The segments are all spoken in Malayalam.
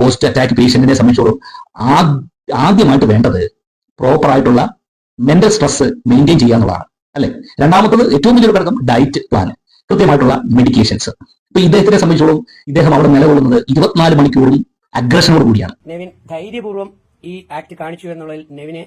പോസ്റ്റ് അറ്റാക്ക് പേഷ്യന്റിനെ സംബന്ധിച്ചോളം ആ- ആദ്യമായിട്ട് വേണ്ടത് പ്രോപ്പർ ആയിട്ടുള്ള മെന്റൽ സ്ട്രെസ് മെയിന്റെയിൻ ചെയ്യുക എന്നുള്ളതാണ് അല്ലെ? രണ്ടാമത്തത് ഏറ്റവും വലിയൊരു ഘടകം ഡയറ്റ് പ്ലാൻ കൃത്യമായിട്ടുള്ള മെഡിക്കേഷൻസ് ഇപ്പൊ ഇദ്ദേഹത്തിനെ സംബന്ധിച്ചോളം ഇദ്ദേഹം അവിടെ നിലകൊള്ളുന്നത് ഇരുപത്തിനാല് മണിക്കൂറിൽ അഗ്രഷനോട് കൂടിയാണ്. നെവിൻ ധൈര്യപൂർവം ഈ ആക്ട് കാണിച്ചു എന്നുള്ളതിൽ നെവിനെ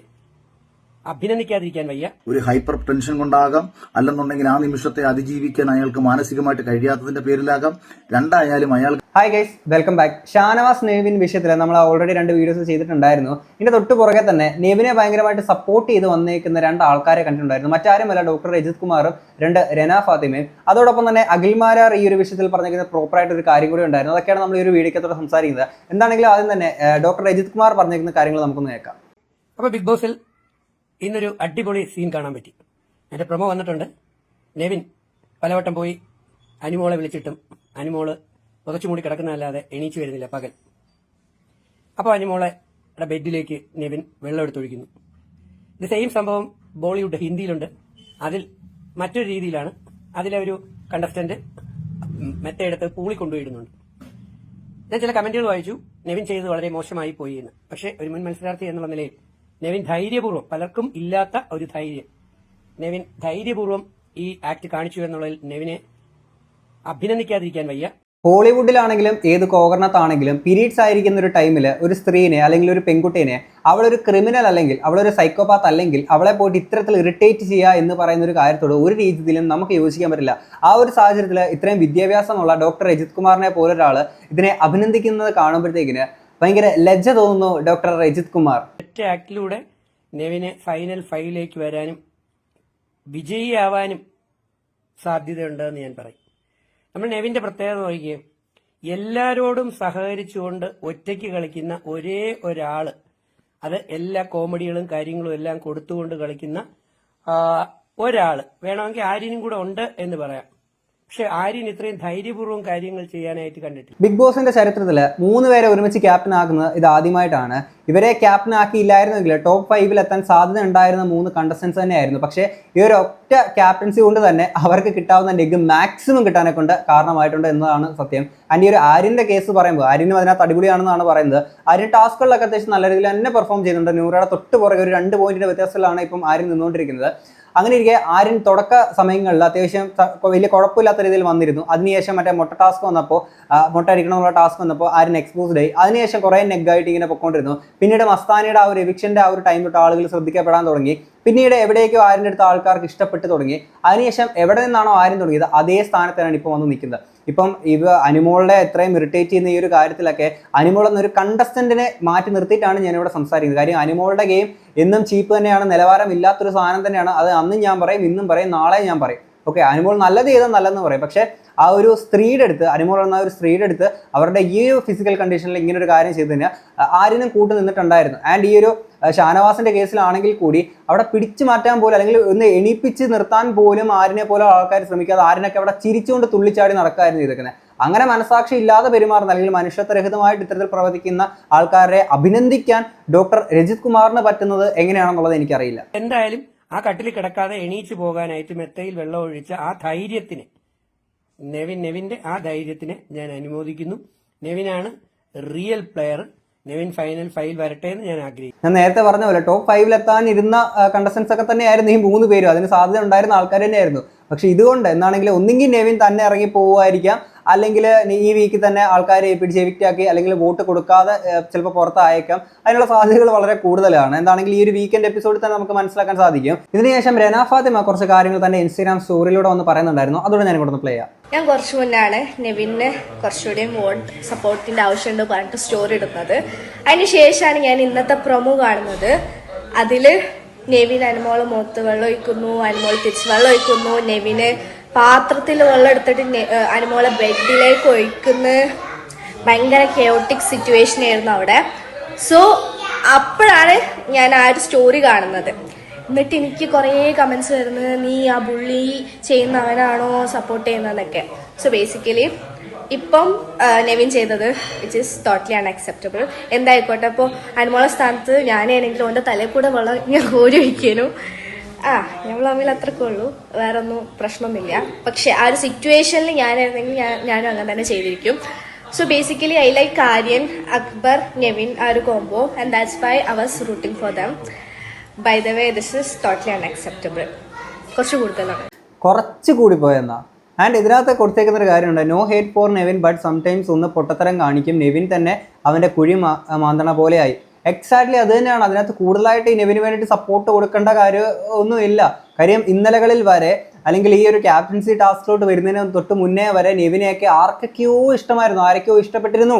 അഭിനന്ദിക്കാതിരിക്കാൻ വയ്യ. ഒരു ഹൈപ്പർ ടെൻഷൻ കൊണ്ടാകാം. അല്ലെന്നുണ്ടെങ്കിൽ ആ നിമിഷത്തെ അതിജീവിക്കാൻ അയാൾക്ക് മാനസികമായിട്ട് കഴിയാത്തതിന്റെ പേരിലാകാം. രണ്ടായാലും അയാൾ hi guys welcome back Shanavas Nevin വിഷയത്തിൽ നമ്മൾ ഓൾറെഡി രണ്ട് വീഡിയോസ് ചെയ്തിട്ടുണ്ടായിരുന്നു. ഇതിന്റെ തൊട്ട് പുറകെ തന്നെ നെവിനെ ഭയങ്കരമായിട്ട് സപ്പോർട്ട് ചെയ്ത് വന്നേക്കുന്ന രണ്ട് ആൾക്കാരെ കണ്ടിട്ടുണ്ടായിരുന്നു. മറ്റാരുമല്ല ഡോക്ടർ രജിത് കുമാറും രണ്ട് രന ഫാത്തിമയും. അതോടൊപ്പം തന്നെ അഖിൽമാരാർ ഈ ഒരു വിഷയത്തിൽ പറഞ്ഞിരിക്കുന്ന പ്രോപ്പറായിട്ട് ഒരു കാര്യം കൂടി ഉണ്ടായിരുന്നു. അതൊക്കെയാണ് നമ്മൾ ഈ ഒരു വീഡിയോക്കത്തോടെ സംസാരിക്കുന്നത്. എന്താണെങ്കിലും ആദ്യം തന്നെ ഡോക്ടർ രജിത് കുമാർ പറഞ്ഞിരിക്കുന്ന കാര്യങ്ങൾ നമുക്കൊന്ന് കേൾക്കാം. അപ്പോൾ ബിഗ് ബോസിൽ ഇന്നൊരു അടിപൊളി സീൻ കാണാൻ പറ്റി. എന്റെ പ്രൊമോ വന്നിട്ടുണ്ട്. നെവിൻ പലവട്ടം പോയി അനിമോളെ വിളിച്ചിട്ടും അനിമോൾ പുതച്ചു മൂടി കിടക്കുന്നതല്ലാതെ എണീച്ചു വരുന്നില്ല പകൽ. അപ്പോൾ മോളെ ബെഡിലേക്ക് നിവിൻ വെള്ളം എടുത്തൊഴിക്കുന്നു ഇത് സെയിം സംഭവം ബോളിവുഡ് ഹിന്ദിയിലുണ്ട്. അതിൽ മറ്റൊരു രീതിയിലാണ്. അതിലെ ഒരു കണ്ടസ്റ്റന്റ് മെത്തയെടുത്ത് പൂളി കൊണ്ടുപോയിടുന്നുണ്ട് ഞാൻ ചില കമന്റുകൾ വായിച്ചു. നെവിൻ ചെയ്തത് വളരെ മോശമായി പോയി എന്ന്. പക്ഷേ ഒരു മുൻ മത്സരാർത്ഥി എന്നുള്ള നിലയിൽ നെവിൻ ധൈര്യപൂർവം പലർക്കും ഇല്ലാത്ത ഒരു ധൈര്യം. നെവിൻ ധൈര്യപൂർവം ഈ ആക്ട് കാണിച്ചു എന്നുള്ളതിൽ നെവിനെ അഭിനന്ദിക്കാതിരിക്കാൻ വയ്യ. ഹോളിവുഡിലാണെങ്കിലും ഏത് കോകർണത്താണെങ്കിലും പീരീഡ്സ് ആയിരിക്കുന്ന ഒരു ടൈമിൽ ഒരു സ്ത്രീനെ അല്ലെങ്കിൽ ഒരു പെൺകുട്ടീനെ അവളൊരു ക്രിമിനൽ അല്ലെങ്കിൽ അവളൊരു സൈക്കോപാത്ത് അല്ലെങ്കിൽ അവളെ പോയിട്ട് ഇത്തരത്തിൽ ഇറിറ്റേറ്റ് ചെയ്യുക എന്ന് പറയുന്ന ഒരു കാര്യത്തോട് ഒരു രീതിയിലും നമുക്ക് യോജിക്കാൻ പറ്റില്ല. ആ ഒരു സാഹചര്യത്തിൽ ഇത്രയും വിദ്യാഭ്യാസമുള്ള ഡോക്ടർ രജിത് കുമാറിനെ പോലൊരാൾ ഇതിനെ അഭിനന്ദിക്കുന്നത് കാണുമ്പോഴത്തേക്കിന് ഭയങ്കര ലജ്ജ തോന്നുന്നു ഡോക്ടർ രജിത് കുമാർ. ആക്ടിലൂടെ നെവിനെ ഫൈനൽ ഫൈവിലേക്ക് വരാനും വിജയിയാവാനും സാധ്യതയുണ്ടെന്ന് ഞാൻ പറയും. നമ്മൾ നെവിന്റെ പ്രത്യേകത നോക്കിയേ. എല്ലാരോടും സഹകരിച്ചുകൊണ്ട് ഒറ്റയ്ക്ക് കളിക്കുന്ന ഒരേ ഒരാൾ അത് എല്ലാ കോമഡികളും കാര്യങ്ങളും എല്ലാം കൊടുത്തുകൊണ്ട് കളിക്കുന്ന ഒരാൾ. വേണമെങ്കിൽ ആര്യനും കൂടെ ഉണ്ട് എന്ന് പറയാം. പക്ഷെ ആര്യൻ ഇത്രയും ധൈര്യപൂർവം കാര്യങ്ങൾ ചെയ്യാനായിട്ട് കണ്ടിട്ടില്ല. ബിഗ് ബോസിന്റെ ചരിത്രത്തിൽ മൂന്ന് പേരെ ഒരുമിച്ച് ക്യാപ്റ്റൻ ആക്കുന്നത് ഇത് ആദ്യമായിട്ടാണ്. ഇവരെ ക്യാപ്റ്റൻ ആക്കിയില്ലായിരുന്നെങ്കിൽ ടോപ്പ് ഫൈവിൽ എത്താൻ സാധ്യത ഉണ്ടായിരുന്ന മൂന്ന് കണ്ടസ്റ്റൻസ് തന്നെയായിരുന്നു. പക്ഷേ ഈ ഒരു ഒറ്റ ക്യാപ്റ്റൻസി കൊണ്ട് തന്നെ അവർക്ക് കിട്ടാവുന്ന നെഗ് മാക്സിമം കിട്ടാനെ കൊണ്ട് കാരണമായിട്ടുണ്ട് എന്നതാണ് സത്യം. ആൻഡ് ഒരു ആര്യന്റെ കേസ് പറയുമ്പോൾ ആര്യനും അതിനകത്ത് അടിപൊളിയാണെന്നാണ് പറയുന്നത്. ആര്യൻ ടാസ്കുകളിലൊക്കെ അത്യാവശ്യം നല്ല രീതിയിൽ തന്നെ പെർഫോം ചെയ്യുന്നുണ്ട്. നൂറയുടെ തൊട്ട് പുറകെ ഒരു രണ്ട് പോയിന്റിന്റെ വ്യത്യാസത്തിലാണ് ഇപ്പം ആര്യൻ നിന്നുകൊണ്ടിരിക്കുന്നത്. അങ്ങനെ ഇരിക്കെ ആര്യൻ തുടക്ക സമയങ്ങളിൽ അത്യാവശ്യം വലിയ കുഴപ്പമില്ലാത്ത രീതിയിൽ വന്നിരുന്നു. അതിനുശേഷം മറ്റേ മുട്ട ടാസ്ക് വന്നപ്പോൾ മുട്ട അടിക്കണമെന്നുള്ള ടാസ്ക് വന്നപ്പോൾ ആര്യൻ എക്സ്പോസ്ഡ് ആയി. അതിനുശേഷം കുറേ നെഗായിട്ട് ഇങ്ങനെ പൊക്കോണ്ടിരുന്നു. പിന്നീട് മസ്താനിയുടെ ആ ഒരു എവിക്ഷന്റെ ആ ഒരു ടൈം തൊട്ട് ആളുകൾ ശ്രദ്ധിക്കപ്പെടാൻ തുടങ്ങി. പിന്നീട് എവിടേക്കോ ആരുടെ അടുത്ത് ആൾക്കാർക്ക് ഇഷ്ടപ്പെട്ട് തുടങ്ങി. അതിനുശേഷം എവിടെ നിന്നാണോ ആരും തുടങ്ങിയത് അതേ സ്ഥാനത്താണ് ഇപ്പോൾ വന്ന് നിൽക്കുന്നത്. ഇപ്പം ഇവ അനുമോളിനെ എത്രയും ഇറിറ്റേറ്റ് ചെയ്യുന്ന ഈ ഒരു കാര്യത്തിലൊക്കെ അനുമോൾ എന്നൊരു കണ്ടസ്റ്റന്റിനെ മാറ്റി നിർത്തിയിട്ടാണ് ഞാനിവിടെ സംസാരിക്കുന്നത്. കാര്യം അനുമോളുടെ ഗെയിം എന്നും ചീപ്പ് തന്നെയാണ് നിലവാരം ഇല്ലാത്തൊരു സാധനം തന്നെയാണ്. അത് അന്നും ഞാൻ പറയും ഇന്നും പറയും നാളെ ഞാൻ പറയും. ഓക്കെ അനുമോൾ നല്ലത് ചെയ്താൽ നല്ലതെന്ന് പറയും. പക്ഷേ ആ ഒരു സ്ത്രീയുടെ അടുത്ത് അനുമോൾ എന്ന ഒരു സ്ത്രീയുടെ അടുത്ത് അവരുടെ ഈ ഒരു ഫിസിക്കൽ കണ്ടീഷനിൽ ഇങ്ങനെ ഒരു കാര്യം ചെയ്ത് കഴിഞ്ഞാൽ ആരിനും കൂട്ടു നിന്നിട്ടുണ്ടായിരുന്നു. ആൻഡ് ഈ ഒരു ഷാനവാസിന്റെ കേസിലാണെങ്കിൽ കൂടി അവിടെ പിടിച്ചു മാറ്റാൻ പോലും അല്ലെങ്കിൽ ഒന്ന് എണീപ്പിച്ച് നിർത്താൻ പോലും ആരിനെ പോലെ ആൾക്കാർ ശ്രമിക്കാതെ ആരിനൊക്കെ അവിടെ ചിരിച്ചുകൊണ്ട് തുള്ളിച്ചാടി നടക്കായിരുന്നു ചെയ്തേക്കുന്നത്. അങ്ങനെ മനസാക്ഷി ഇല്ലാതെ പെരുമാറുന്ന അല്ലെങ്കിൽ മനുഷ്യത്വരഹിതമായിട്ട് ഇത്തരത്തിൽ പ്രവർത്തിക്കുന്ന ആൾക്കാരെ അഭിനന്ദിക്കാൻ ഡോക്ടർ രജിത് കുമാറിന് പറ്റുന്നത് എങ്ങനെയാണെന്നുള്ളത് എനിക്കറിയില്ല. എന്തായാലും ആ കട്ടിൽ കിടക്കാതെ എണീച്ചു പോകാനായിട്ട് മെത്തയിൽ വെള്ളം ഒഴിച്ച് ആ ധൈര്യത്തിന് നെവിൻ നെവിന്റെ ആ ധൈര്യത്തിനെ ഞാൻ അനുമോദിക്കുന്നു. നെവിനാണ് റിയൽ പ്ലെയർ നെവിൻ ഫൈനൽ ഫൈൽ വരട്ടെ എന്ന് ഞാൻ ആഗ്രഹിക്കുന്നു. ഞാൻ നേരത്തെ പറഞ്ഞ പോലെ ടോപ്പ് ഫൈവിൽ എത്താൻ ഇരുന്ന കണ്ടസ്റ്റൻസ് ഒക്കെ തന്നെയായിരുന്നു ഈ മൂന്ന് പേരും. അതിന് സാധ്യത ഉണ്ടായിരുന്ന ആൾക്കാർ തന്നെയായിരുന്നു. പക്ഷെ ഇതുകൊണ്ട് എന്നാണെങ്കിൽ ഒന്നെങ്കിൽ നെവിൻ തന്നെ ഇറങ്ങി പോവുമായിരിക്കാം. അല്ലെങ്കിൽ ഈ വീക്കിൽ തന്നെ ആൾക്കാരെ പിടിച്ച് എവിക്റ്റ് ആക്കി അല്ലെങ്കിൽ വോട്ട് കൊടുക്കാതെ ചിലപ്പോൾ പുറത്തായേക്കാം. അതിനുള്ള സാധ്യതകൾ വളരെ കൂടുതലാണ്. എന്താണെങ്കിൽ ഈ ഒരു വീക്കെൻഡ് എപ്പിസോഡിൽ തന്നെ നമുക്ക് മനസ്സിലാക്കാൻ സാധിക്കും. ഇതിനുശേഷം രന ഫാത്തിമ കുറച്ച് കാര്യങ്ങൾ തന്നെ ഇൻസ്റ്റാഗ്രാം സ്റ്റോറിയിലൂടെ ഒന്ന് പറയുന്നുണ്ടായിരുന്നു. അതുകൊണ്ട് ഞാൻ ഇവിടെ പ്ലേ ചെയ്യാം. ഞാൻ കുറച്ച് മുന്നാണ് നെവിന് കുറച്ചുകൂടി വോട്ട് സപ്പോർട്ടിന്റെ ആവശ്യമുണ്ട് പറഞ്ഞിട്ട് സ്റ്റോറി ഇടുന്നത്. അതിന് ശേഷമാണ് ഞാൻ ഇന്നത്തെ പ്രൊമോ കാണുന്നത്. അതിൽ നെവിൻ അനുമോൾ മുഖത്ത് വെള്ളം ഒഴിക്കുന്നു അനുമോൾ തിരിച്ച് വെള്ളം ഒഴിക്കുന്നു നെവിന് പാത്രത്തിൽ വെള്ളം എടുത്തിട്ട് നെ- ഏഹ് അനുമോളെ ബെഡിലേക്ക് ഒഴിക്കുന്ന ഭയങ്കര കെയോട്ടിക് സിറ്റുവേഷൻ ആയിരുന്നു അവിടെ. സോ അപ്പോഴാണ് ഞാൻ ആ ഒരു സ്റ്റോറി കാണുന്നത്. എന്നിട്ട് എനിക്ക് കുറേ കമൻസ് വരുന്നത് നീ ആ ബുള്ളി ചെയ്യുന്നവനാണോ സപ്പോർട്ട് ചെയ്യുന്നതെന്നൊക്കെ. സോ ബേസിക്കലി ഇപ്പം നെവിൻ ചെയ്തത് വിച്ച് ഇസ് ടോട്ടലി അൺഅക്സെപ്റ്റബിൾ എന്തായിക്കോട്ടെ അപ്പോൾ അനുമോള സ്ഥാനത്ത് ഞാനാണെങ്കിലും ഓന്റെ തലയിൽ കൂടെ വെള്ളം ഞാൻ കോരി ഒഴിക്കാനും ആ ഞങ്ങൾ തമ്മിൽ അത്രക്കേ ഉള്ളൂ. വേറെ ഒന്നും പ്രശ്നമൊന്നുമില്ല. പക്ഷെ ആ ഒരു സിറ്റുവേഷനിൽ ഞാനായിരുന്നെങ്കിൽ ഞാനും അങ്ങനെ തന്നെ ചെയ്തിരിക്കും. So basically I like Aryan Akbar Nevin ആ ഒരു combo and that's why was rooting for them by the way this is totally unacceptable. കുറച്ച് കൂടുതലാണ്. കുറച്ച് കൂടി പോയെന്നാ ആൻഡ് ഇതിനകത്ത് കൊടുത്തേക്കുന്ന ഒരു കാര്യമുണ്ട്. No hate for Nevin but sometimes ഒന്ന് പൊട്ടത്തരം കാണിക്കും. നെവിൻ തന്നെ അവന്റെ കുഴി മാന്തണ പോലെയായി. എക്സാക്ട്ലി അത് തന്നെയാണ്. അതിനകത്ത് കൂടുതലായിട്ട് ഈ നെവിന് വേണ്ടിയിട്ട് സപ്പോർട്ട് കൊടുക്കേണ്ട കാര്യം ഒന്നുമില്ല കാര്യം ഇന്നലകളിൽ വരെ അല്ലെങ്കിൽ ഈ ഒരു ക്യാപ്റ്റൻസി ടാസ്കിലോട്ട് വരുന്നതിന് തൊട്ട് മുന്നേ വരെ നെവിനെയൊക്കെ ആർക്കൊക്കെയോ ഇഷ്ടമായിരുന്നു. ആരൊക്കെയോ ഇഷ്ടപ്പെട്ടിരുന്നു.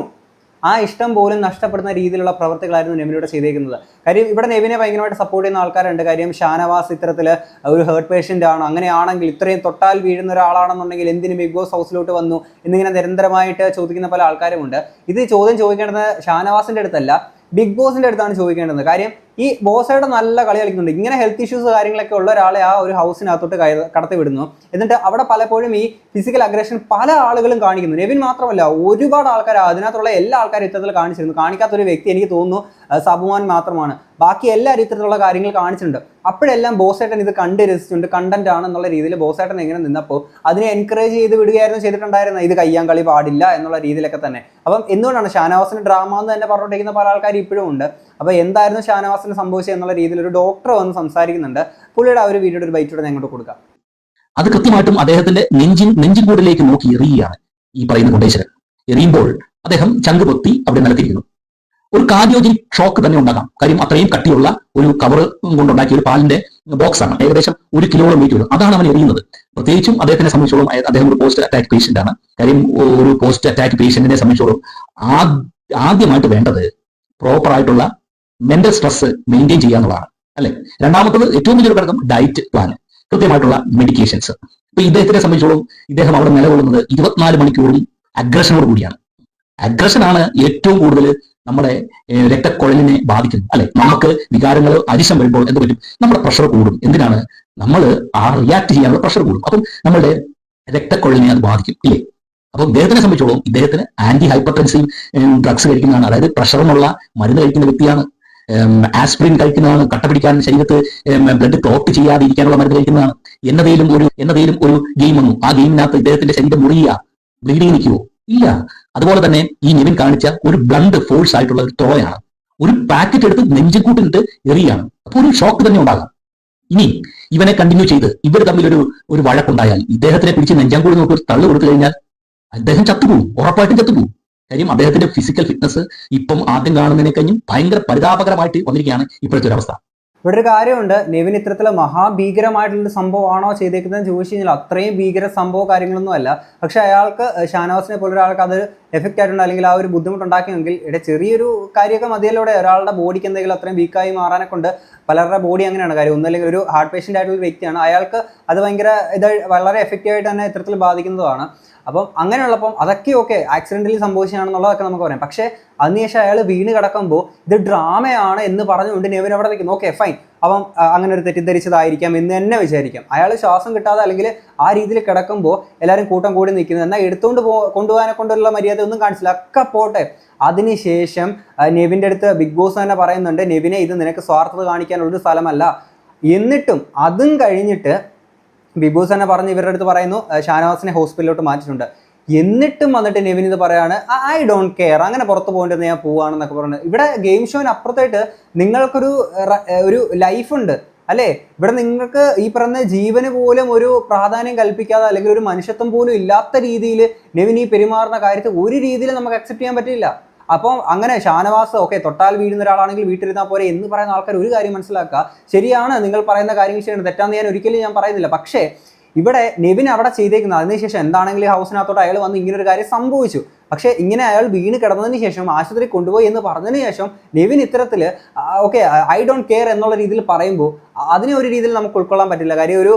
ആ ഇഷ്ടം പോലും നഷ്ടപ്പെടുന്ന രീതിയിലുള്ള പ്രവർത്തികളായിരുന്നു നെവിനോട് ചെയ്തേക്കുന്നത്. കാര്യം ഇവിടെ നെവിനെ ഭയങ്കരമായിട്ട് സപ്പോർട്ട് ചെയ്യുന്ന ആൾക്കാരുണ്ട്. കാര്യം ഷാനവാസ് ഇത്തരത്തിൽ ഒരു ഹേർട്ട് പേഷ്യന്റ് ആണ്. അങ്ങനെയാണെങ്കിൽ ഇത്രയും തൊട്ടാൽ വീഴുന്ന ഒരാളാണെന്നുണ്ടെങ്കിൽ എന്തിനും ബിഗ് ബോസ് ഹൗസിലോട്ട് വന്നു? എന്നിങ്ങനെ നിരന്തരമായിട്ട് ചോദിക്കുന്ന പല ആൾക്കാരുമുണ്ട്. ഇത് ചോദ്യം ചോദിക്കേണ്ടത് ഷാനവാസിന്റെ അടുത്തല്ല. ബിഗ് ബോസിന്റെ അടുത്താണ് ചോദിക്കേണ്ടത്. കാര്യം ഈ ബോസയുടെ നല്ല കളി കളിക്കുന്നുണ്ട്. ഇങ്ങനെ ഹെൽത്ത് ഇഷ്യൂസ് കാര്യങ്ങളൊക്കെ ഉള്ള ഒരാളെ ആ ഒരു ഹൗസിനകത്തോട്ട് കടത്തി വിടുന്നു. എന്നിട്ട് അവിടെ പലപ്പോഴും ഈ ഫിസിക്കൽ അഗ്രഷൻ പല ആളുകളും കാണിക്കുന്നു. നെവിൻ മാത്രമല്ല ഒരുപാട് ആൾക്കാർ അതിനകത്തുള്ള എല്ലാ ആൾക്കാരും ഇത്തരത്തിൽ കാണിച്ചിരുന്നു. കാണിക്കാത്ത ഒരു വ്യക്തി എനിക്ക് തോന്നുന്നു സബുമാൻ മാത്രമാണ്. ബാക്കി എല്ലാ ഇത്തരത്തിലുള്ള കാര്യങ്ങൾ കാണിച്ചിട്ടുണ്ട്. അപ്പോഴെല്ലാം ബോസേട്ടൻ ഇത് കണ്ട് രസിച്ചിട്ടുണ്ട്. കണ്ടന്റ് ആണെന്നുള്ള രീതിയിൽ ബോസേട്ടൻ എങ്ങനെ നിന്നപ്പോൾ അതിനെ എൻകറേജ് ചെയ്ത് വിടുകയായിരുന്നു ചെയ്തിട്ടുണ്ടായിരുന്നത്. ഇത് കയ്യാൻ കളി പാടില്ല എന്നുള്ള രീതിയിലൊക്കെ തന്നെ. അപ്പം എന്തുകൊണ്ടാണ് ഷാനവാസിന് ഡ്രാമ എന്ന് തന്നെ പറഞ്ഞുകൊണ്ടിരിക്കുന്ന പല ആൾക്കാർ ഇപ്പോഴും ഉണ്ട്. അപ്പോൾ എന്തായിരുന്നു ഷാനവാസിന് സംഭവിച്ചത് എന്നുള്ള രീതിയിൽ ഒരു ഡോക്ടർ വന്ന് സംസാരിക്കുന്നുണ്ട്. പുള്ളിയുടെ ആ ഒരു വീഡിയോയുടെ ഒരു ബൈറ്റോടെ ഞാൻ കൊടുക്കാം. അത് കൃത്യമായിട്ടും അദ്ദേഹത്തിന്റെ നെഞ്ചിൻ നെഞ്ചിൻ കൂടിലേക്ക് നോക്കി എറിയുകയാണ് ഈ പറയുന്ന കൊണ്ടേശ്വരൻ എറിയുമ്പോൾ അദ്ദേഹം ചങ്ക് പൊത്തി അവിടെ നിലത്തിരിക്കുന്നു. ഒരു കാർഡിയോജിക് ഷോക്ക് തന്നെ ഉണ്ടാകാം. കാര്യം അത്രയും കട്ടിയുള്ള ഒരു കവർ കൊണ്ടുണ്ടാക്കിയ ഒരു പാലിന്റെ ബോക്സാണ് ഏകദേശം ഒരു കിലോളം വെയിറ്റ് വരും അതാണ് അവൻ എറിയുന്നത്. പ്രത്യേകിച്ചും അദ്ദേഹത്തിനെ സംബന്ധിച്ചോളം അദ്ദേഹം ഒരു പോസ്റ്റ് അറ്റാക്ക് പേഷ്യന്റ് ആണ്. കാര്യം ഒരു പോസ്റ്റ് അറ്റാക്ക് പേഷ്യന്റിനെ സംബന്ധിച്ചോളം ആദ്യമായിട്ട് വേണ്ടത് പ്രോപ്പർ ആയിട്ടുള്ള മെന്റൽ സ്ട്രെസ് മെയിന്റെയിൻ ചെയ്യുക എന്നുള്ളതാണ് അല്ലെ? രണ്ടാമത്തത് ഏറ്റവും വലിയൊരു ഘടകം ഡയറ്റ് പ്ലാൻ കൃത്യമായിട്ടുള്ള മെഡിക്കേഷൻസ് ഇപ്പൊ ഇദ്ദേഹത്തിനെ സംബന്ധിച്ചോളം ഇദ്ദേഹം അവിടെ നിലകൊള്ളുന്നത് ഇരുപത്തിനാല് മണിക്കൂറും അഗ്രഷനോട് കൂടിയാണ്. അഗ്രഷനാണ് ഏറ്റവും കൂടുതൽ നമ്മുടെ രക്തക്കൊഴലിനെ ബാധിക്കുന്നത് അല്ലെ? നമുക്ക് വികാരങ്ങൾ അരിശം വരുമ്പോൾ എന്ത് പറ്റും? നമ്മുടെ പ്രഷർ കൂടും. എന്തിനാണ്? നമ്മൾ ആ റിയാക്ട് ചെയ്യാനുള്ള പ്രഷർ കൂടും. അപ്പം നമ്മുടെ രക്തക്കുഴലിനെ അത് ബാധിക്കും ഇല്ലേ? അപ്പൊ ഇദ്ദേഹത്തിനെ സംബന്ധിച്ചോളം ഇദ്ദേഹത്തിന് ആന്റി ഹൈപ്പർ ടെൻസീവ് ഡ്രഗ്സ് കഴിക്കുന്നതാണ്. അതായത് പ്രഷറിനുള്ള മരുന്ന് കഴിക്കുന്ന വ്യക്തിയാണ് ആസ്പിരിൻ കഴിക്കുന്നതാണ് കട്ട പിടിക്കാൻ ശരീരത്ത് ബ്ലഡ് ക്ലോട്ട് ചെയ്യാതെ ഇരിക്കാനുള്ള മരുന്ന് കഴിക്കുന്നതാണ് എന്നതേലും ഒരു എന്നതേലും ഒരു ഗെയിം വന്നു. ആ ഗെയിമിനകത്ത് ഇദ്ദേഹത്തിന്റെ ശരീരം മുറിയുക ബ്ലീഡിങ് നിൽക്കുവോ? ഇല്ല. അതുപോലെ തന്നെ ഈ നിവിൻ കാണിച്ച ഒരു ബ്ലണ്ട് ഫോഴ്സ് ആയിട്ടുള്ള ഒരു ത്രോയാണ് ഒരു പാക്കറ്റ് എടുത്ത് നെഞ്ചിക്കൂട്ടിട്ട് എറിയാണ്. അപ്പൊ ഒരു ഷോക്ക് തന്നെ ഉണ്ടാകാം. ഇനി ഇവനെ കണ്ടിന്യൂ ചെയ്ത് ഇവർ തമ്മിൽ ഒരു ഒരു വഴക്കുണ്ടായാൽ ഇദ്ദേഹത്തിനെ പിടിച്ച് നെഞ്ചാങ്കൂടി നോക്കി തള്ളു കൊടുത്തു കഴിഞ്ഞാൽ അദ്ദേഹം ചത്തുപോകും. ഉറപ്പായിട്ടും ചത്തുപോകും. കാര്യം അദ്ദേഹത്തിന്റെ ഫിസിക്കൽ ഫിറ്റ്നസ് ഇപ്പം ആദ്യം കാണുന്നതിനെ കഴിഞ്ഞും ഭയങ്കര പരിതാപകരമായിട്ട് വന്നിരിക്കുകയാണ് ഇപ്പോഴത്തെ ഒരു അവസ്ഥ. ഇവിടെ ഒരു കാര്യമുണ്ട്. നെവിൻ ഇത്തരത്തിലെ മഹാഭീകരമായിട്ടുള്ള സംഭവമാണോ ചെയ്തേക്കുന്നതെന്ന് ചോദിച്ചു കഴിഞ്ഞാൽ അത്രയും ഭീകര സംഭവ കാര്യങ്ങളൊന്നും അല്ല. പക്ഷെ അയാൾക്ക് ഷാനവാസിനെ പോലെ ഒരാൾക്ക് അത് എഫക്റ്റ് ആയിട്ടുണ്ട്. അല്ലെങ്കിൽ ആ ഒരു ബുദ്ധിമുട്ടുണ്ടാക്കിയെങ്കിൽ ഇവിടെ ചെറിയൊരു കാര്യമൊക്കെ മതിയല്ലോടെ ഒരാളുടെ ബോഡിക്ക് എന്തെങ്കിലും അത്രയും വീക്കായി മാറാനെ കൊണ്ട് പലരുടെ ബോഡി അങ്ങനെയാണ്. കാര്യം ഒന്നല്ലെങ്കിൽ ഒരു ഹാർട്ട് പേഷ്യന്റ് ആയിട്ടുള്ള വ്യക്തിയാണ്. അയാൾക്ക് അത് ഭയങ്കര ഇത് വളരെ എഫക്റ്റീവായിട്ട് തന്നെ ഇത്തരത്തിൽ ബാധിക്കുന്നതാണ്. അപ്പം അങ്ങനെയുള്ളപ്പം അതൊക്കെ ഓക്കെ ആക്സിഡന്റലി സംഭവിച്ചതാണെന്നുള്ളതൊക്കെ നമുക്ക് പറയാം. പക്ഷേ അതിനുശേഷം അയാൾ വീണ് കിടക്കുമ്പോൾ ഇത് ഡ്രാമയാണ് എന്ന് പറഞ്ഞുകൊണ്ട് നെവിൻ അവിടെ നിൽക്കുന്നു ഓക്കെ ഫൈൻ അപ്പം അങ്ങനെ ഒരു തെറ്റിദ്ധരിച്ചതായിരിക്കാം എന്ന് തന്നെ വിചാരിക്കാം. അയാൾ ശ്വാസം കിട്ടാതെ അല്ലെങ്കിൽ ആ രീതിയിൽ കിടക്കുമ്പോൾ എല്ലാവരും കൂട്ടം കൂടി നിൽക്കുന്നത് എന്നാൽ എടുത്തുകൊണ്ട് പോ കൊണ്ടുപോകാനെ കൊണ്ടുള്ള മര്യാദ ഒന്നും കാണിച്ചില്ല. ഒക്കെ പോട്ടെ. അതിനുശേഷം നെവിന്റെ അടുത്ത് ബിഗ് ബോസ് തന്നെ പറയുന്നുണ്ട് നെവിനെ ഇത് നിനക്ക് സ്വാർത്ഥത കാണിക്കാനുള്ള ഒരു സ്ഥലമല്ല. എന്നിട്ടും അതും കഴിഞ്ഞിട്ട് ബിഗ് ബോസ് തന്നെ പറഞ്ഞ് ഇവരുടെ അടുത്ത് പറയുന്നു ഷാനവാസിനെ ഹോസ്പിറ്റലിലോട്ട് മാറ്റിയിട്ടുണ്ട്. എന്നിട്ടും വന്നിട്ട് നെവിൻ ഇത് പറയാണ് ഐ ഡോണ്ട് കെയർ അങ്ങനെ പുറത്ത് പോകേണ്ടത് ഞാൻ പോവാണെന്നൊക്കെ പറഞ്ഞു. ഇവിടെ ഗെയിം ഷോയിന് അപ്പുറത്തായിട്ട് നിങ്ങൾക്കൊരു ഒരു ലൈഫുണ്ട് അല്ലേ? ഇവിടെ നിങ്ങൾക്ക് ഈ പറയുന്ന ജീവന് പോലും ഒരു പ്രാധാന്യം കൽപ്പിക്കാതെ അല്ലെങ്കിൽ ഒരു മനുഷ്യത്വം പോലും ഇല്ലാത്ത രീതിയിൽ നെവിൻ ഈ പെരുമാറുന്ന കാര്യത്തിൽ ഒരു രീതിയിൽ നമുക്ക് അക്സെപ്റ്റ് ചെയ്യാൻ പറ്റില്ല അപ്പം അങ്ങനെ ഷാനവാസ് ഓക്കെ തൊട്ടാൽ വീഴുന്ന ഒരാളാണെങ്കിൽ വീട്ടിലിരുന്നാൽ പോരെ എന്ന് പറയുന്ന ആൾക്കാർ ഒരു കാര്യം മനസ്സിലാക്കുക. ശരിയാണ് നിങ്ങൾ പറയുന്ന കാര്യങ്ങൾ ശരിയാണ്. തെറ്റാന്ന് ഞാൻ ഒരിക്കലും ഞാൻ പറയുന്നില്ല. പക്ഷേ ഇവിടെ നെവിൻ അവിടെ ചെയ്തേക്കുന്നത് അതിനുശേഷം എന്താണെങ്കിലും ഹൗസിനകത്തോട്ട് അയാൾ വന്ന് ഇങ്ങനൊരു കാര്യം സംഭവിച്ചു. പക്ഷേ ഇങ്ങനെ അയാൾ വീണ് കിടന്നതിന് ശേഷം ആശുപത്രി കൊണ്ടുപോയി എന്ന് പറഞ്ഞതിന് ശേഷം നെവിൻ ഇത്തരത്തിൽ ഓക്കെ ഐ ഡോണ്ട് കെയർ എന്നുള്ള രീതിയിൽ പറയുമ്പോൾ അതിനെ ഒരു രീതിയിൽ നമുക്ക് ഉൾക്കൊള്ളാൻ പറ്റില്ല. കാര്യം ഒരു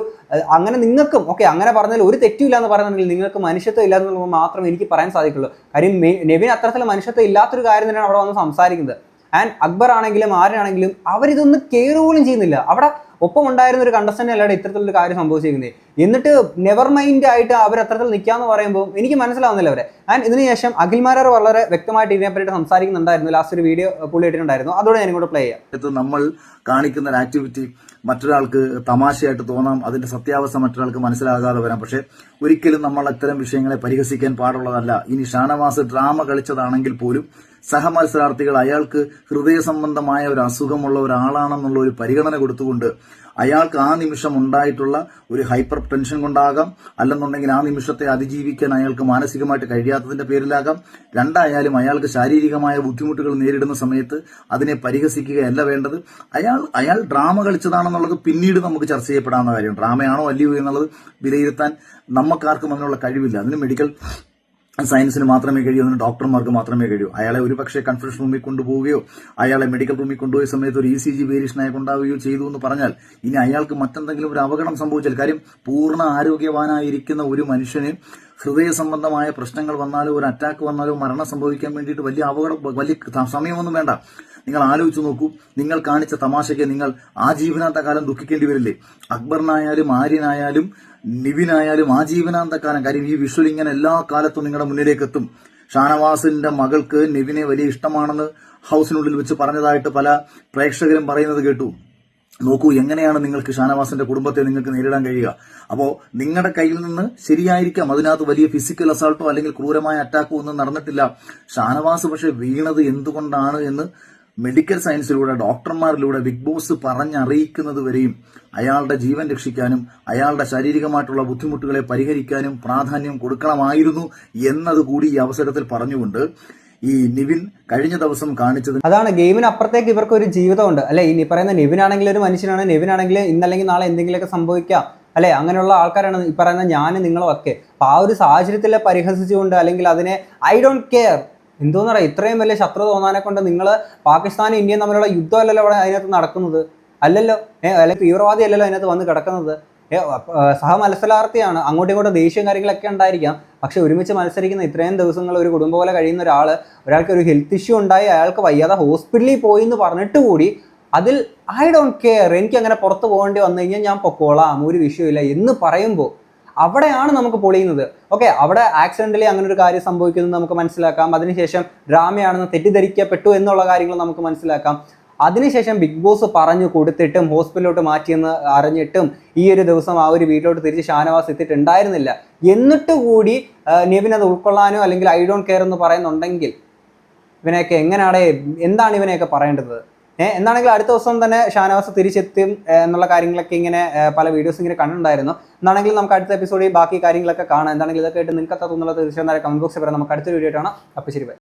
അങ്ങനെ നിങ്ങൾക്കും ഓക്കെ അങ്ങനെ പറഞ്ഞാൽ ഒരു തെറ്റുമില്ല എന്ന് പറയുന്നുണ്ടെങ്കിൽ നിങ്ങൾക്ക് മനുഷ്യത്വം ഇല്ല എന്നുള്ളത് മാത്രമേ എനിക്ക് പറയാൻ സാധിക്കുള്ളൂ. കാര്യം നെവിൻ അത്തരത്തിൽ മനുഷ്യത്വം ഇല്ലാത്തൊരു കാര്യം തന്നെയാണ് അവിടെ വന്ന് സംസാരിക്കുന്നത്. ആൻഡ് അക്ബർ ആണെങ്കിലും ആരാണെങ്കിലും അവരിതൊന്നും കെയർ പോലും ചെയ്യുന്നില്ല. അവിടെ ഒപ്പം ഉണ്ടായിരുന്ന ഒരു കണ്ടസ്റ്റന്റ് അല്ലാതെ ഇത്തരത്തിലൊരു കാര്യം സംഭവിച്ചിരിക്കുന്നത്. എന്നിട്ട് നെവർ മൈൻഡ് ആയിട്ട് അവർ അത്തരത്തിൽ നിൽക്കാന്ന് പറയുമ്പോൾ എനിക്ക് മനസ്സിലാവുന്നില്ല അവരെ. ആൻഡ് ഇതിനുശേഷം അഖിൽമാരാർ വളരെ വ്യക്തമായിട്ട് ഇതിനെപ്പറ്റി സംസാരിക്കുന്നുണ്ടായിരുന്നു. ലാസ്റ്റ് ഒരു വീഡിയോ പുള്ളി ഇട്ടിട്ടുണ്ടായിരുന്നു. അതോടെ ഞാൻ ഇങ്ങോട്ട് പ്ലേ ചെയ്യാം. നമ്മൾ കാണിക്കുന്ന ഒരു ആക്ടിവിറ്റി മറ്റൊരാൾക്ക് തമാശയായിട്ട് തോന്നാം അതിന്റെ സത്യാവസ്ഥ മറ്റൊരാൾക്ക് മനസ്സിലാകാതെ വരാം. പക്ഷെ ഒരിക്കലും നമ്മൾ അത്തരം വിഷയങ്ങളെ പരിഹസിക്കാൻ പാടുള്ളതല്ല. ഇനി ഷാനവാസ് ഡ്രാമ കളിച്ചതാണെങ്കിൽ പോലും സഹമത്സരാർത്ഥികൾ അയാൾക്ക് ഹൃദയ സംബന്ധമായ ഒരു അസുഖമുള്ള ഒരാളാണെന്നുള്ള ഒരു പരിഗണന കൊടുത്തുകൊണ്ട് അയാൾക്ക് ആ നിമിഷം ഉണ്ടായിട്ടുള്ള ഒരു ഹൈപ്പർ ടെൻഷൻ കൊണ്ടാകാം. അല്ലെന്നുണ്ടെങ്കിൽ ആ നിമിഷത്തെ അതിജീവിക്കാൻ അയാൾക്ക് മാനസികമായിട്ട് കഴിയാത്തതിന്റെ പേരിലാകാം. രണ്ടായാലും അയാൾക്ക് ശാരീരികമായ ബുദ്ധിമുട്ടുകൾ നേരിടുന്ന സമയത്ത് അതിനെ പരിഹസിക്കുകയല്ല വേണ്ടത്. അയാൾ അയാൾ ഡ്രാമ കളിച്ചതാണെന്നുള്ളത് പിന്നീട് നമുക്ക് ചർച്ച ചെയ്യപ്പെടാവുന്ന കാര്യം ഡ്രാമയാണോ അല്ലയോ എന്നുള്ളത് വിലയിരുത്താൻ നമുക്കാർക്കും അതിനുള്ള കഴിവില്ല. അതിന് മെഡിക്കൽ സയൻസിന് മാത്രമേ കഴിയൂ അതിന് ഡോക്ടർമാർക്ക് മാത്രമേ കഴിയൂ. അയാളെ ഒരുപക്ഷെ കൺഫ്യൂഷൻ റൂമിൽ കൊണ്ടുപോവുകയോ അയാളെ മെഡിക്കൽ റൂമിൽ കൊണ്ടുപോയ സമയത്ത് ഒരു ഇ സി ജി വേരിയേഷൻ അയാൾക്ക് ഉണ്ടാവുകയോ ചെയ്തു എന്ന് പറഞ്ഞാൽ ഇനി അയാൾക്ക് മറ്റെന്തെങ്കിലും ഒരു അപകടം സംഭവിച്ചാൽ കാര്യം പൂർണ ആരോഗ്യവാനായിരിക്കുന്ന ഒരു മനുഷ്യന് ഹൃദയ സംബന്ധമായ പ്രശ്നങ്ങൾ വന്നാലോ ഒരു അറ്റാക്ക് വന്നാലോ മരണം സംഭവിക്കാൻ വേണ്ടിയിട്ട് വലിയ അപകടം വലിയ സമയമൊന്നും വേണ്ട. നിങ്ങൾ ആലോചിച്ച് നോക്കൂ. നിങ്ങൾ കാണിച്ച തമാശയ്ക്ക് നിങ്ങൾ ആജീവനാന്ത കാലം ദുഃഖിക്കേണ്ടി വരില്ലേ? അക്ബറിനായാലും ആര്യനായാലും നിവിനായാലും ആജീവനാന്ത കാലം. കാര്യം ഈ വിഷ്വൽ ഇങ്ങനെ എല്ലാ കാലത്തും നിങ്ങളുടെ മുന്നിലേക്ക് എത്തും ഷാനവാസിന്റെ മകൾക്ക് നിവിനെ വലിയ ഇഷ്ടമാണെന്ന് ഹൗസിനുള്ളിൽ വെച്ച് പറഞ്ഞതായിട്ട് പല പ്രേക്ഷകരും പറയുന്നത് കേട്ടു. നോക്കൂ എങ്ങനെയാണ് നിങ്ങൾക്ക് ഷാനവാസിന്റെ കുടുംബത്തെ നിങ്ങൾക്ക് നേരിടാൻ കഴിയുക? അപ്പോ നിങ്ങളുടെ കയ്യിൽ നിന്ന് ശരിയായിരിക്കാം. അതിനകത്ത് വലിയ ഫിസിക്കൽ അസാൾട്ടോ അല്ലെങ്കിൽ ക്രൂരമായ അറ്റാക്കോ ഒന്നും നടന്നിട്ടില്ല. ഷാനവാസ് പക്ഷെ വീണത് എന്തുകൊണ്ടാണ് എന്ന് മെഡിക്കൽ സയൻസിലൂടെ ഡോക്ടർമാരിലൂടെ ബിഗ് ബോസ് പറഞ്ഞറിയിക്കുന്നത് വരെയും അയാളുടെ ജീവൻ രക്ഷിക്കാനും അയാളുടെ ശാരീരികമായിട്ടുള്ള ബുദ്ധിമുട്ടുകളെ പരിഹരിക്കാനും പ്രാധാന്യം കൊടുക്കണമായിരുന്നു എന്നത് കൂടി ഈ അവസരത്തിൽ പറഞ്ഞുകൊണ്ട് ഈ നിവിൻ കഴിഞ്ഞ ദിവസം കാണിച്ചത് അതാണ് ഗെയിമിന് അപ്പുറത്തേക്ക് ഇവർക്ക് ഒരു ജീവിതമുണ്ട്. അല്ലെ ഇനി പറയുന്ന നെവിനാണെങ്കിൽ ഒരു മനുഷ്യനാണ് ആണെങ്കിൽ ഇന്നല്ലെങ്കിൽ നാളെ എന്തെങ്കിലുമൊക്കെ സംഭവിക്കാം. അല്ലെ അങ്ങനെയുള്ള ആൾക്കാരാണ് ഈ പറയുന്ന ഞാനും നിങ്ങളും ഒക്കെ. അപ്പൊ ആ ഒരു സാഹചര്യത്തിൽ പരിഹസിച്ചുകൊണ്ട് അല്ലെങ്കിൽ അതിനെ ഐ ഡോണ്ട് കെയർ. എന്തോന്ന് പറയാം ഇത്രയും വലിയ ശത്രു തോന്നാനെ കൊണ്ട് നിങ്ങൾ പാകിസ്ഥാനും ഇന്ത്യയും തമ്മിലുള്ള യുദ്ധമല്ലല്ലോ അവിടെ അതിനകത്ത് നടക്കുന്നത്. അല്ലല്ലോ? അല്ലെങ്കിൽ തീവ്രവാദി അല്ലല്ലോ അതിനകത്ത് വന്ന് കിടക്കുന്നത്. ഏ, മത്സരാർത്ഥിയാണ്. അങ്ങോട്ടും ഇങ്ങോട്ടും ദേഷ്യവും കാര്യങ്ങളൊക്കെ ഉണ്ടായിരിക്കാം. പക്ഷെ ഒരുമിച്ച് മത്സരിക്കുന്ന ഇത്രയും ദിവസങ്ങൾ ഒരു കുടുംബം പോലെ കഴിയുന്ന ഒരാൾ ഒരാൾക്ക് ഒരു ഹെൽത്ത് ഇഷ്യൂ ഉണ്ടായി അയാൾക്ക് വയ്യാതെ ഹോസ്പിറ്റലിൽ പോയി എന്ന് പറഞ്ഞിട്ട് കൂടി അതിൽ ഐ ഡോണ്ട് കെയർ എനിക്ക് അങ്ങനെ പുറത്ത് പോകേണ്ടി വന്നു കഴിഞ്ഞാൽ ഞാൻ പൊക്കോളാം. ഒരു വിഷയമില്ല എന്ന് പറയുമ്പോൾ അവിടെയാണ് നമുക്ക് പൊളിയുന്നത് ഓക്കെ അവിടെ ആക്സിഡന്റലി അങ്ങനെ ഒരു കാര്യം സംഭവിക്കുന്നത് നമുക്ക് മനസ്സിലാക്കാം. അതിനുശേഷം ഡ്രാമയാണെന്ന് തെറ്റിദ്ധരിക്കപ്പെട്ടു എന്നുള്ള കാര്യങ്ങൾ നമുക്ക് മനസ്സിലാക്കാം. അതിനുശേഷം ബിഗ് ബോസ് പറഞ്ഞു കൊടുത്തിട്ടും ഹോസ്പിറ്റലിലോട്ട് മാറ്റിയെന്ന് അറിഞ്ഞിട്ടും ഈ ഒരു ദിവസം ആ ഒരു വീട്ടിലോട്ട് തിരിച്ച് ഷാനവാസ് എത്തിയിട്ടുണ്ടായിരുന്നില്ല. എന്നിട്ട് കൂടി നിവിൻ അത് ഉൾക്കൊള്ളാനോ അല്ലെങ്കിൽ ഐ ഡോണ്ട് കെയർ എന്ന് പറയുന്നുണ്ടെങ്കിൽ ഇവനെയൊക്കെ എങ്ങനെയാണ് എന്താണ് ഇവനെയൊക്കെ പറയേണ്ടത്? ഏഹ് എന്താണെങ്കിൽ അടുത്ത ദിവസം തന്നെ ഷാനവാസ് തിരിച്ചെത്തും എന്നുള്ള കാര്യങ്ങളൊക്കെ ഇങ്ങനെ പല വീഡിയോസ് ഇങ്ങനെ കണ്ടിട്ടുണ്ടായിരുന്നു. എന്നാണെങ്കിൽ നമുക്ക് അടുത്ത എപ്പിസോഡിൽ ബാക്കി കാര്യങ്ങളൊക്കെ കാണാം. എന്താണെങ്കിൽ ഇതൊക്കെ ആയിട്ട് നിങ്ങൾക്ക് തോന്നുന്നുള്ള തീർച്ചയായും കമന്റ് ബോക്സിൽ പറയാം. നമുക്ക് അടുത്ത വീഡിയോ ആയിട്ടാണ് അപ്പോൾ ശരി